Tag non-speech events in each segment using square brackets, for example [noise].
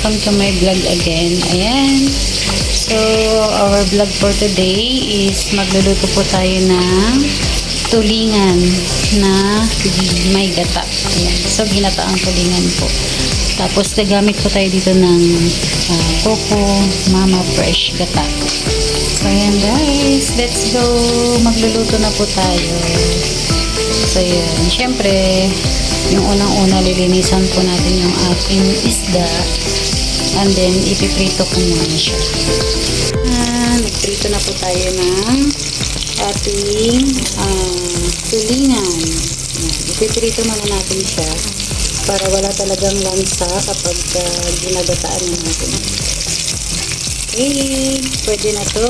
Welcome to my vlog again. Ayan. So, our vlog for today is magluluto po tayo ng tulingan na may gata. Ayan. So, ginata ang tulingan po. Tapos, gagamit po tayo dito ng ah, Coco Mama Fresh Gata. So, ayan guys. Let's go. Magluluto na po tayo. So, yun. Siyempre, yung unang-una, lilinisan po natin yung ating isda. And then, ipiprito ko muna siya. Ah, nagprito na po tayo ng ating ah, tulingan. Ipiprito muna natin siya para wala talagang lansa kapag uh, ginagataan na natin. Okay, pwede na to.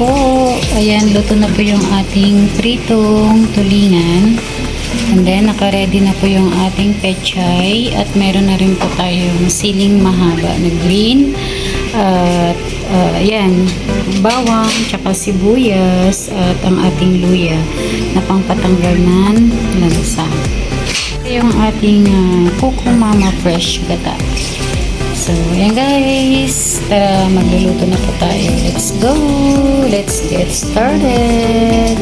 Po. Ayan, luto na po yung ating pritong tulingan. And then, naka-ready na po yung ating pechay. At meron na rin po tayong siling mahaba na green. At, uh, ayan, bawang, tsaka sibuyas, at ang ating luya na pangpatanggal ng lansa. Yung ating uh, Coco Mama Fresh Gata. So, ayan guys. Tara, magluluto na po tayo. Let's go! Let's get started!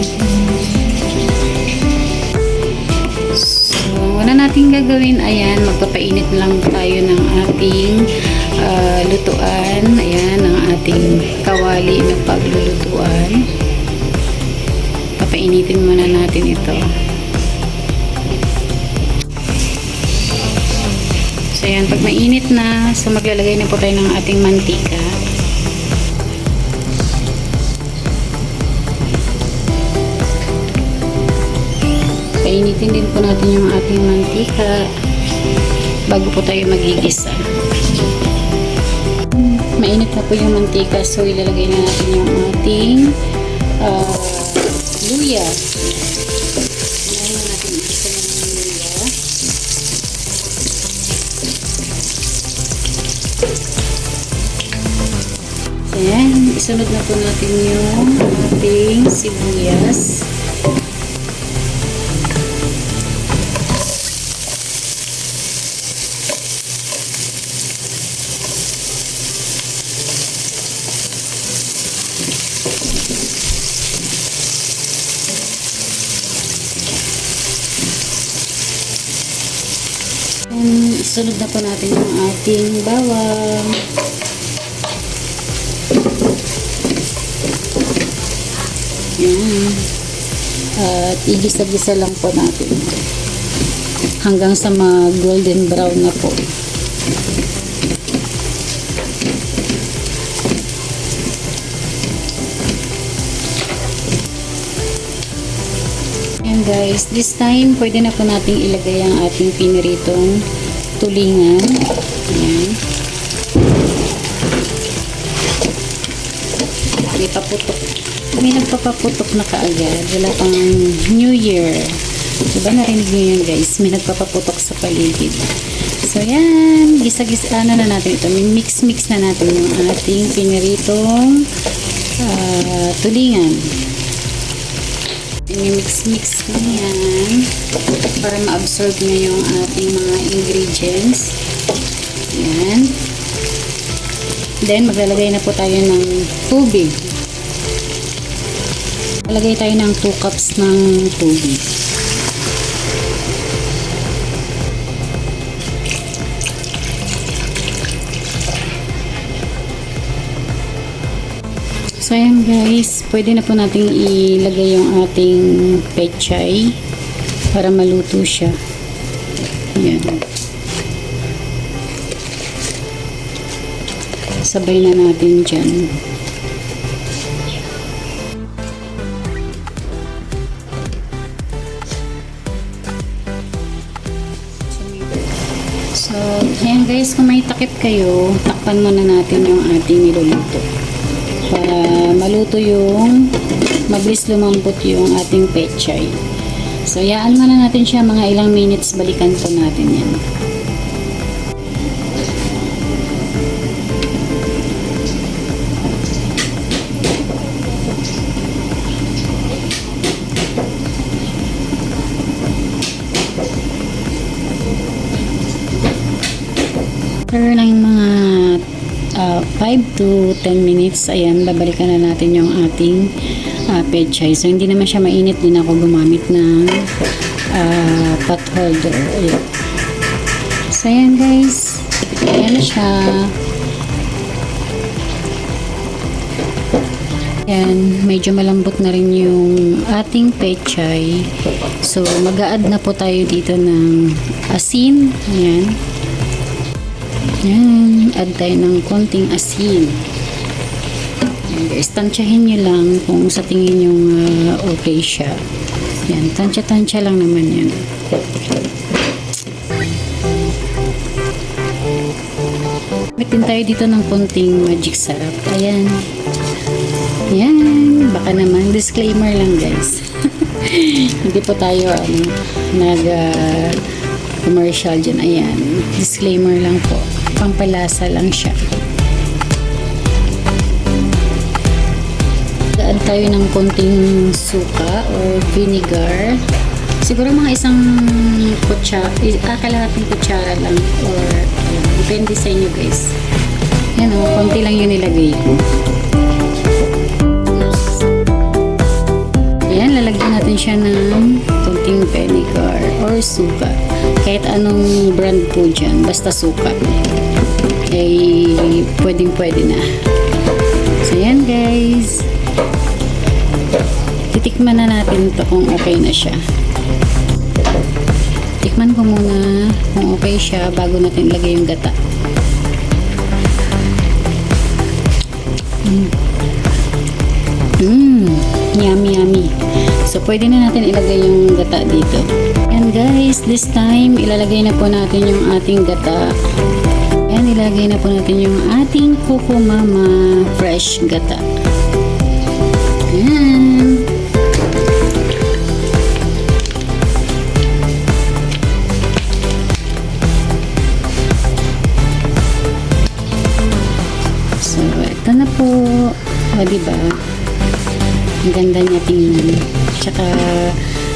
So, una natin gagawin, ayan, magpapainit lang tayo ng ating ah, lutuan. Ayan, ang ating kawali na paglulutuan. Papainitin muna natin ito. So, ayan, pag mainit na, so maglalagay na po tayo ng ating mantika. Painitin din po natin yung ating mantika bago po tayo magigisa. Mainit na po yung mantika, so ilalagay na natin yung ating ah, luya. Na natin igisa ng luya. Ayan, isunod na po natin yung ating sibuyas. Ayan, isunod na po natin yung ating bawang. Yan. At igisa-gisa lang po natin. Hanggang sa mag golden brown na po. Yan guys, this time pwede na po nating ilagay ang ating piniritong tulingan. Ayan. May paputok may nagpapaputok na kaagad. Wala pang New Year. Diba narinig nyo yun guys? May nagpapaputok sa paligid. So yan, gisa-gisa ano na natin ito. Mix-mix na natin yung ating piniritong ah, tulingan. I-mix-mix na yan para ma-absorb niya yung ating mga ingredients. Yan. Then, maglalagay na po tayo ng tubig. Lagay tayo ng 2 cups ng tubig. So ayan guys, pwede na po nating ilagay yung ating pechay para maluto siya. Ayan. Sabay na natin dyan. So, ayan guys, kung may takip kayo, takpan muna natin yung ating niluluto. Para maluto yung mabilis lumambot yung ating pechay. So, yaan muna natin siya mga ilang minutes. Balikan po natin yan. 5 to 10 minutes, ayan, babalikan na natin yung ating uh, pechay. So, hindi naman siya mainit. Din ako gumamit ng uh, pot holder. Ayan. So, ayan guys. Ayan na siya. Ayan, medyo malambot na rin yung ating pechay. So, mag-a-add na po tayo dito ng asin. Ayan. Yan, add tayo ng konting asin. Yan guys, tansyahin nyo lang kung sa tingin nyo uh, okay siya. Yan, tansya-tansya lang naman yan. Bitin tayo dito ng konting magic sarap. Ayan. Yan, baka naman, disclaimer lang guys. [laughs] Hindi po tayo ano, nag uh, commercial dyan. Ayan, disclaimer lang po pampalasa lang siya. Daan tayo ng konting suka or vinegar. Siguro mga isang kutsara, ah, kalahating kutsara lang or uh, depende sa inyo guys. Yan o, konti lang yung nilagay ko. Ayan, lalagyan natin siya ng konting vinegar or suka. Kahit anong brand po dyan, basta suka. Ay, pwedeng pwede na. So, yan guys. Titikman na natin to kung okay na siya. Tikman ko muna kung okay siya bago natin ilagay yung gata. Mm. Mm, yummy yummy. So, pwede na natin ilagay yung gata dito. Guys, this time, ilalagay na po natin yung ating gata. Ayan, ilagay na po natin yung ating Coco Mama fresh gata. Ayan.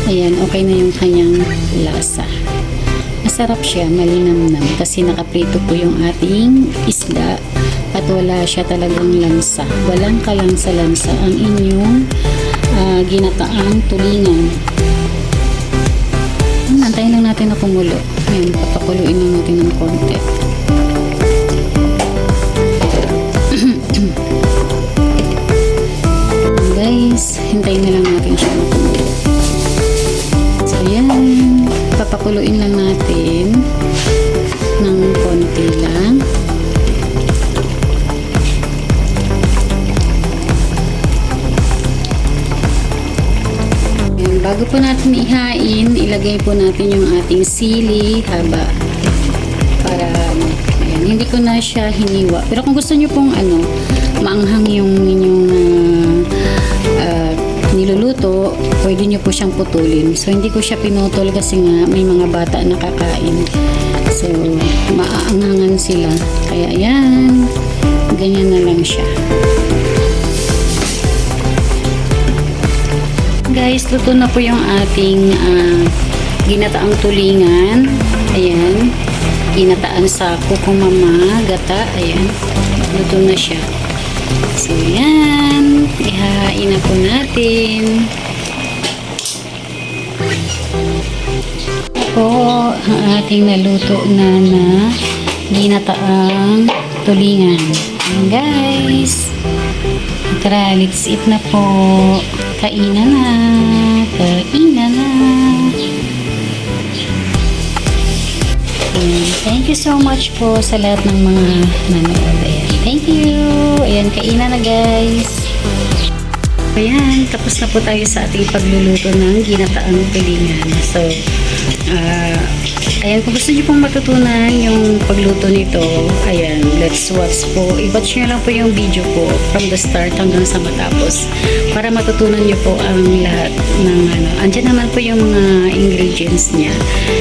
Ayan, okay na yung kanyang lasa. Masarap siya, malinamnam kasi nakaprito po yung ating isda at wala siya talagang lansa. Walang kalansa-lansa ang inyong uh, ginataang tulingan. Antayin lang natin na kumulo. Ayan, papakuluin lang natin ng konti. [clears throat] Guys, hintayin na lang natin siya na kumulo. Papakuluin lang natin ng konti lang. Ayan, bago po natin ihain, ilagay po natin yung ating sili haba para ayan, hindi ko na siya hiniwa. Pero kung gusto niyo pong ano, maanghang yung inyong uh, niluluto, pwede nyo po siyang putulin. So, hindi ko siya pinutol kasi nga may mga bata na kakain. So, maaangangan sila. Kaya, yan. Ganyan na lang siya. Guys, luto na po yung ating uh, ginataang tulingan. Ayan. Ginataan sa kukumama, gata. Ayan. Luto na siya. So, yan. Ihahain na po natin. Po, ang ating naluto na na ginataang tulingan. Ayan, guys. Tara, let's eat na po. Kainan na. Kainan na. Ayan. Thank you so much po sa lahat ng mga nanood. Thank you. Ayan, kainan na guys. Ayan, tapos na po tayo sa ating pagluluto ng ginataang tulingan. So, ah, ayan, kung gusto niyo pong matutunan yung pagluto nito, ayan, let's watch po. I-watch niyo lang po yung video ko from the start hanggang sa matapos para matutunan niyo po ang lahat ng ano. Andyan naman po yung mga ingredients niya.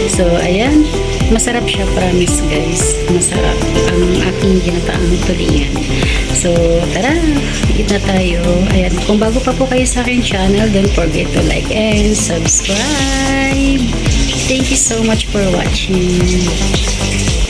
So, ayan, masarap siya, promise guys. Masarap ang aking ginataang tulingan. So, tara, eat na tayo. Ayan, kung bago pa po kayo sa aking channel, don't forget to like and subscribe. Thank you so much for watching.